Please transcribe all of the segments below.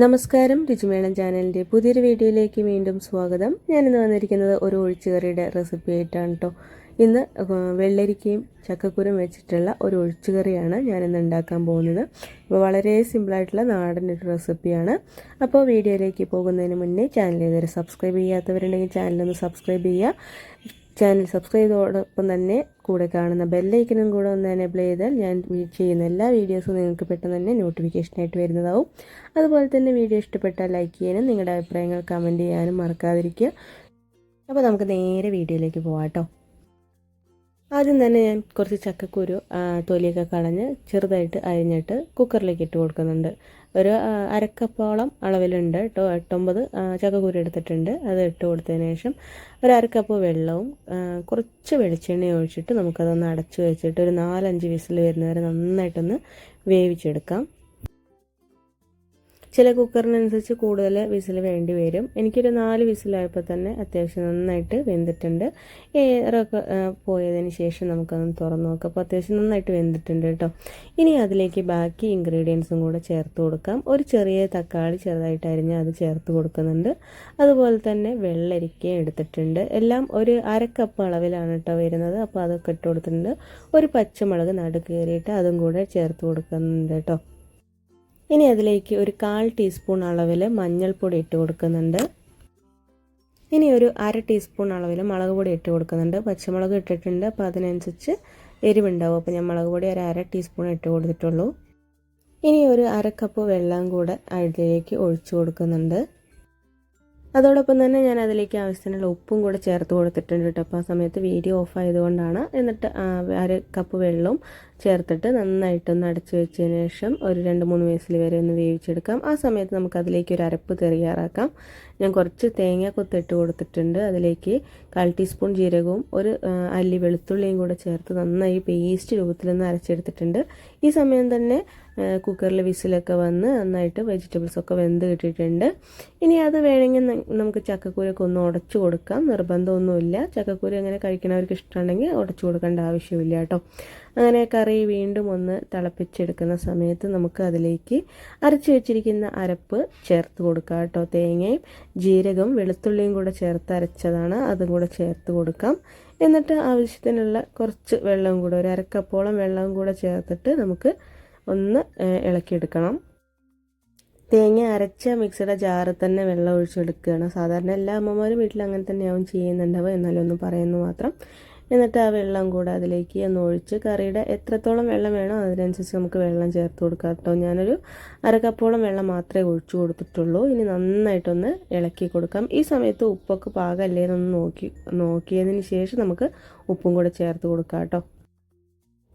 നമസ്കാരം രുചിമേളം ചാനലിന്റെ പുതിയൊരു വീഡിയോയിലേക്ക് വീണ്ടും സ്വാഗതം. ഞാൻ ഇന്ന് വന്നിരിക്കുന്നത് ഒരു ഒഴിച്ചുകറിയുടെ റെസിപ്പി ആയിട്ടാണ് കേട്ടോ ഇന്ന് വെള്ളരിക്കയും ചക്കക്കുരും വെച്ചിട്ടുള്ള ഒരു ഒഴിച്ചുകറിയാണ് ഞാനിന്ന് ഉണ്ടാക്കാൻ പോകുന്നത്. അപ്പോൾ വളരെ സിമ്പിളായിട്ടുള്ള നാടൻ ഒരു റെസിപ്പിയാണ് അപ്പോൾ വീഡിയോയിലേക്ക് പോകുന്നതിന് മുന്നേ ചാനൽ ഇതുവരെ സബ്സ്ക്രൈബ് ചെയ്യാത്തവരുണ്ടെങ്കിൽ ചാനലൊന്ന് സബ്സ്ക്രൈബ് ചെയ്യുക. ചാനൽ സബ്സ്ക്രൈബ് ചെയ്തോടൊപ്പം തന്നെ കൂടെ കാണുന്ന ബെല്ലൈക്കനും കൂടെ ഒന്ന് എനേബിൾ ചെയ്താൽ ഞാൻ ചെയ്യുന്ന എല്ലാ വീഡിയോസും നിങ്ങൾക്ക് പെട്ടെന്ന് തന്നെ നോട്ടിഫിക്കേഷനായിട്ട് വരുന്നതാവും. അതുപോലെ തന്നെ വീഡിയോ ഇഷ്ടപ്പെട്ടാൽ ലൈക്ക് ചെയ്യാനും നിങ്ങളുടെ അഭിപ്രായങ്ങൾ കമന്റ് ചെയ്യാനും മറക്കാതിരിക്കുക. അപ്പോൾ നമുക്ക് നേരെ വീഡിയോയിലേക്ക് പോകാം കേട്ടോ ആദ്യം തന്നെ ഞാൻ കുറച്ച് ചക്കക്കുരു തൊലിയൊക്കെ കളഞ്ഞ് ചെറുതായിട്ട് അരിഞ്ഞിട്ട് കുക്കറിലേക്ക് ഇട്ട് കൊടുക്കുന്നുണ്ട്. ഒരു അരക്കപ്പോളം അളവിലുണ്ട് കേട്ടോ. എട്ടൊമ്പത് ചക്കക്കുരു എടുത്തിട്ടുണ്ട്. അത് ഇട്ട് കൊടുത്തതിന് ശേഷം ഒരു അരക്കപ്പ് വെള്ളവും കുറച്ച് വെളിച്ചെണ്ണ ഒഴിച്ചിട്ട് നമുക്കതൊന്ന് അടച്ചു വെച്ചിട്ട് ഒരു നാലഞ്ച് വിസിൽ വരുന്നവരെ നന്നായിട്ടൊന്ന് വേവിച്ചെടുക്കാം. ചില കുക്കറിനനുസരിച്ച് കൂടുതൽ വിസിൽ വേണ്ടി വരും. എനിക്കൊരു നാല് വിസിലായപ്പോൾ തന്നെ അത്യാവശ്യം നന്നായിട്ട് വെന്തിട്ടുണ്ട്. ഏറൊക്കെ പോയതിന് ശേഷം നമുക്കൊന്ന് തുറന്ന് നോക്കാം. അപ്പോൾ അത്യാവശ്യം നന്നായിട്ട് വെന്തിട്ടുണ്ട് കേട്ടോ. ഇനി അതിലേക്ക് ബാക്കി ഇൻഗ്രീഡിയൻസും കൂടെ ചേർത്ത് കൊടുക്കാം. ഒരു ചെറിയ തക്കാളി ചെറുതായിട്ട് അരിഞ്ഞ് അത് ചേർത്ത് കൊടുക്കുന്നുണ്ട്. അതുപോലെ തന്നെ വെള്ളരിക്കയും എടുത്തിട്ടുണ്ട്. എല്ലാം ഒരു അരക്കപ്പ് അളവിലാണ് കേട്ടോ വരുന്നത്. അപ്പോൾ അതൊക്കെ ഇട്ട് കൊടുത്തിട്ടുണ്ട്. ഒരു പച്ചമുളക് നടുക്കേറിയിട്ട് അതും കൂടെ ചേർത്ത് കൊടുക്കുന്നുണ്ട് കേട്ടോ. ഇനി അതിലേക്ക് ഒരു കാൽ ടീസ്പൂൺ അളവിൽ മഞ്ഞൾപ്പൊടി ഇട്ട് കൊടുക്കുന്നുണ്ട്. ഇനി ഒരു അര ടീസ്പൂൺ അളവിൽ മുളക് പൊടി ഇട്ട് കൊടുക്കുന്നുണ്ട്. പച്ചമുളക് ഇട്ടിട്ടുണ്ട്. അപ്പോൾ അതിനനുസരിച്ച് എരിവുണ്ടാവും. അപ്പോൾ ഞാൻ മുളക് പൊടി ഒരു അര ടീസ്പൂൺ ഇട്ട് കൊടുത്തിട്ടുള്ളൂ. ഇനി ഒരു അര കപ്പ് വെള്ളം കൂടെ അതിലേക്ക് ഒഴിച്ചു കൊടുക്കുന്നുണ്ട്. അതോടൊപ്പം തന്നെ ഞാൻ അതിലേക്ക് ആവശ്യത്തിനുള്ള ഉപ്പും കൂടെ ചേർത്ത് കൊടുത്തിട്ടുണ്ട് കേട്ടോ. അപ്പോൾ ആ സമയത്ത് വീഡിയോ ഓഫ് ആയതുകൊണ്ടാണ്. എന്നിട്ട് അര കപ്പ് വെള്ളവും ചേർത്തിട്ട് നന്നായിട്ടൊന്ന് അടച്ചു വെച്ചതിന് ശേഷം ഒരു രണ്ട് മൂന്ന് വയസ്സിൽ വരെ ഒന്ന് വേവിച്ചെടുക്കാം. ആ സമയത്ത് നമുക്ക് അതിലേക്ക് ഒരു അരപ്പ് തയ്യാറാക്കാം. ഞാൻ കുറച്ച് തേങ്ങ കൊത്തിട്ട് കൊടുത്തിട്ടുണ്ട്. അതിലേക്ക് കാൽ ടീസ്പൂൺ ജീരകവും ഒരു അല്ലി വെളുത്തുള്ളിയും കൂടെ ചേർത്ത് നന്നായി പേസ്റ്റ് രൂപത്തിലൊന്ന് അരച്ചെടുത്തിട്ടുണ്ട്. ഈ സമയം തന്നെ കുക്കറിൽ വിസിലൊക്കെ വന്ന് നന്നായിട്ട് വെജിറ്റബിൾസൊക്കെ വെന്ത് കിട്ടിയിട്ടുണ്ട്. ഇനി അത് വേണമെങ്കിൽ നമുക്ക് ചക്കക്കൂരൊക്കെ ഒന്ന് ഉടച്ചു കൊടുക്കാം. നിർബന്ധമൊന്നുമില്ല. ചക്കക്കൂര അങ്ങനെ കഴിക്കണവർക്ക് ഇഷ്ടമുണ്ടെങ്കിൽ ഉടച്ചു കൊടുക്കേണ്ട ആവശ്യമില്ല കേട്ടോ. അങ്ങനെ കറി വീണ്ടും ഒന്ന് തിളപ്പിച്ചെടുക്കുന്ന സമയത്ത് നമുക്ക് അതിലേക്ക് അരച്ച് വെച്ചിരിക്കുന്ന അരപ്പ് ചേർത്ത് കൊടുക്കാം കേട്ടോ. തേങ്ങയും ജീരകവും വെളുത്തുള്ളിയും കൂടെ ചേർത്ത് അരച്ചതാണ്. അതും കൂടെ ചേർത്ത് കൊടുക്കാം. എന്നിട്ട് ആവശ്യത്തിനുള്ള കുറച്ച് വെള്ളവും കൂടെ ഒരു അരക്കപ്പോളം വെള്ളവും കൂടെ ചേർത്തിട്ട് നമുക്ക് ഒന്ന് ഇളക്കിയെടുക്കണം. തേങ്ങ അരച്ച മിക്സിയുടെ ജാറിൽ തന്നെ വെള്ളം ഒഴിച്ചെടുക്കുകയാണ്. സാധാരണ എല്ലാ അമ്മമാരും വീട്ടിൽ അങ്ങനെ തന്നെയാവും ചെയ്യുന്നുണ്ടാവുക. എന്നാലും ഒന്ന് പറയുന്നു മാത്രം. എന്നിട്ട് ആ വെള്ളം കൂടെ അതിലേക്ക് ഒന്ന് ഒഴിച്ച് കറിയുടെ എത്രത്തോളം വെള്ളം വേണോ അതിനനുസരിച്ച് നമുക്ക് വെള്ളം ചേർത്ത് കൊടുക്കാം കേട്ടോ. ഞാനൊരു അരക്കപ്പോളം വെള്ളം മാത്രമേ ഒഴിച്ചു കൊടുത്തിട്ടുള്ളൂ. ഇനി നന്നായിട്ടൊന്ന് ഇളക്കി കൊടുക്കാം. ഈ സമയത്ത് ഉപ്പൊക്കെ പാകമല്ലേ എന്നൊന്ന് നോക്കി നോക്കിയതിന് ശേഷം നമുക്ക് ഉപ്പും കൂടെ ചേർത്ത് കൊടുക്കാം കേട്ടോ.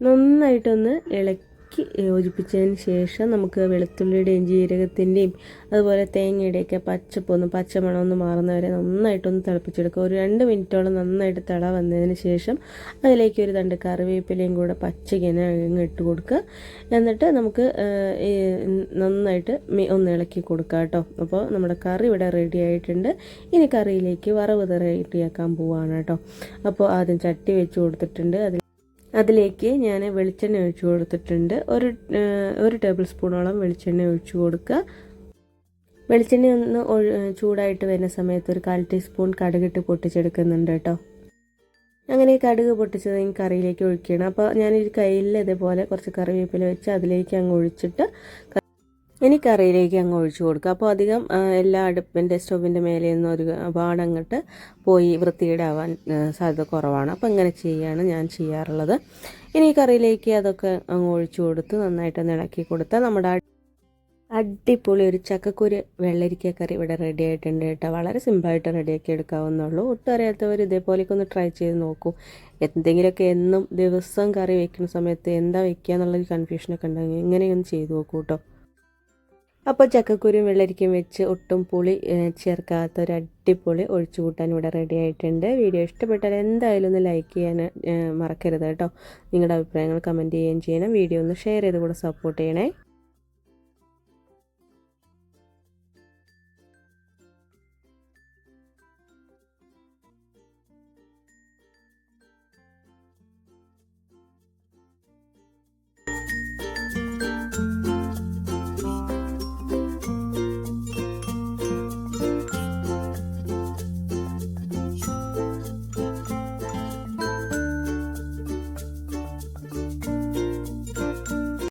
നന്നായിട്ടൊന്ന് ഇളക്കി ഇളക്കി യോജിപ്പിച്ചതിന് ശേഷം നമുക്ക് വെളുത്തുള്ളിയുടെയും ജീരകത്തിന്റെയും അതുപോലെ തേങ്ങയുടെയൊക്കെ പച്ചപ്പൊന്ന് പച്ചമണം ഒന്ന് മാറുന്നവരെ നന്നായിട്ടൊന്ന് തിളപ്പിച്ചെടുക്കുക. ഒരു രണ്ട് മിനിറ്റോളം നന്നായിട്ട് തിള വന്നതിന് ശേഷം അതിലേക്ക് ഒരു തണ്ട് കറിവേപ്പിലയും കൂടെ പച്ചക്കിനെ അങ്ങ് ഇട്ട് കൊടുക്കുക. എന്നിട്ട് നമുക്ക് നന്നായിട്ട് ഒന്ന് ഇളക്കി കൊടുക്കുക കേട്ടോ. അപ്പോൾ നമ്മുടെ കറി ഇവിടെ റെഡി ആയിട്ടുണ്ട്. ഇനി കറിയിലേക്ക് വറവ് റെഡിയാക്കാൻ പോവാണ് കേട്ടോ. അപ്പോൾ ആദ്യം ചട്ടി വെച്ച് കൊടുത്തിട്ടുണ്ട്. അതിൽ അതിലേക്ക് ഞാൻ വെളിച്ചെണ്ണ ഒഴിച്ചു കൊടുത്തിട്ടുണ്ട്. ഒരു ഒരു ടേബിൾ സ്പൂണോളം വെളിച്ചെണ്ണ ഒഴിച്ചു കൊടുക്കുക. വെളിച്ചെണ്ണ ഒന്ന് ചൂടായിട്ട് വരുന്ന സമയത്ത് ഒരു കാൽ ടീസ്പൂൺ കടുകിട്ട് പൊട്ടിച്ചെടുക്കുന്നുണ്ട് കേട്ടോ. അങ്ങനെ കടുക് പൊട്ടിച്ചത് ഈ കറിയിലേക്ക് ഒഴിക്കണം അപ്പോൾ ഞാനൊരു കയ്യിൽ ഇതേപോലെ കുറച്ച് കറിവേപ്പില വെച്ച് അതിലേക്ക് അങ്ങ് ഒഴിച്ചിട്ട് ഇനി കറിയിലേക്ക് അങ്ങ് ഒഴിച്ചു കൊടുക്കുക. അപ്പോൾ അധികം എല്ലാ അടുപ്പിന്റെ സ്റ്റോവിന്റെ മേലെ നിന്ന് ഒരു പാടങ്ങട്ട് പോയി വൃത്തിയിടാവാൻ സാധ്യത കുറവാണ്. അപ്പോൾ ഇങ്ങനെ ചെയ്യാണ് ഞാൻ ചെയ്യാറുള്ളത്. ഇനി കറിയിലേക്ക് അതൊക്കെ അങ്ങ് ഒഴിച്ചു കൊടുത്ത് നന്നായിട്ട് ഇളക്കി കൊടുത്താൽ നമ്മുടെ അടിപൊളി ഒരു ചക്കക്കുരു വെള്ളരിക്ക കറി ഇവിടെ റെഡി ആയിട്ടുണ്ട് കേട്ടോ. വളരെ സിമ്പിളായിട്ട് റെഡിയാക്കി എടുക്കാവുന്നുള്ളൂ ഒട്ടും അറിയാത്തവർ ഇതേപോലെയൊക്കെ ഒന്ന് ട്രൈ ചെയ്ത് നോക്കൂ. എന്തെങ്കിലുമൊക്കെ എന്നും ദിവസം കറി വയ്ക്കുന്ന സമയത്ത് എന്താ വയ്ക്കുക എന്നുള്ളൊരു കൺഫ്യൂഷനൊക്കെ ഉണ്ടെങ്കിൽ ഇങ്ങനെയൊന്ന് ചെയ്ത് നോക്കൂ കേട്ടോ. അപ്പോൾ ചക്കക്കുരും വെള്ളരിക്കും വെച്ച് ഒട്ടും പുളി ചേർക്കാത്ത ഒരു അടിപൊളി ഒഴിച്ചു കൂട്ടാൻ ഇവിടെ റെഡി ആയിട്ടുണ്ട്. വീഡിയോ ഇഷ്ടപ്പെട്ടാൽ എന്തായാലും ഒന്ന് ലൈക്ക് ചെയ്യാൻ മറക്കരുത് കേട്ടോ. നിങ്ങളുടെ അഭിപ്രായങ്ങൾ കമന്റ് ചെയ്യുകയും ചെയ്യണം. വീഡിയോ ഒന്ന് ഷെയർ ചെയ്ത് കൂടെ സപ്പോർട്ട് ചെയ്യണേ.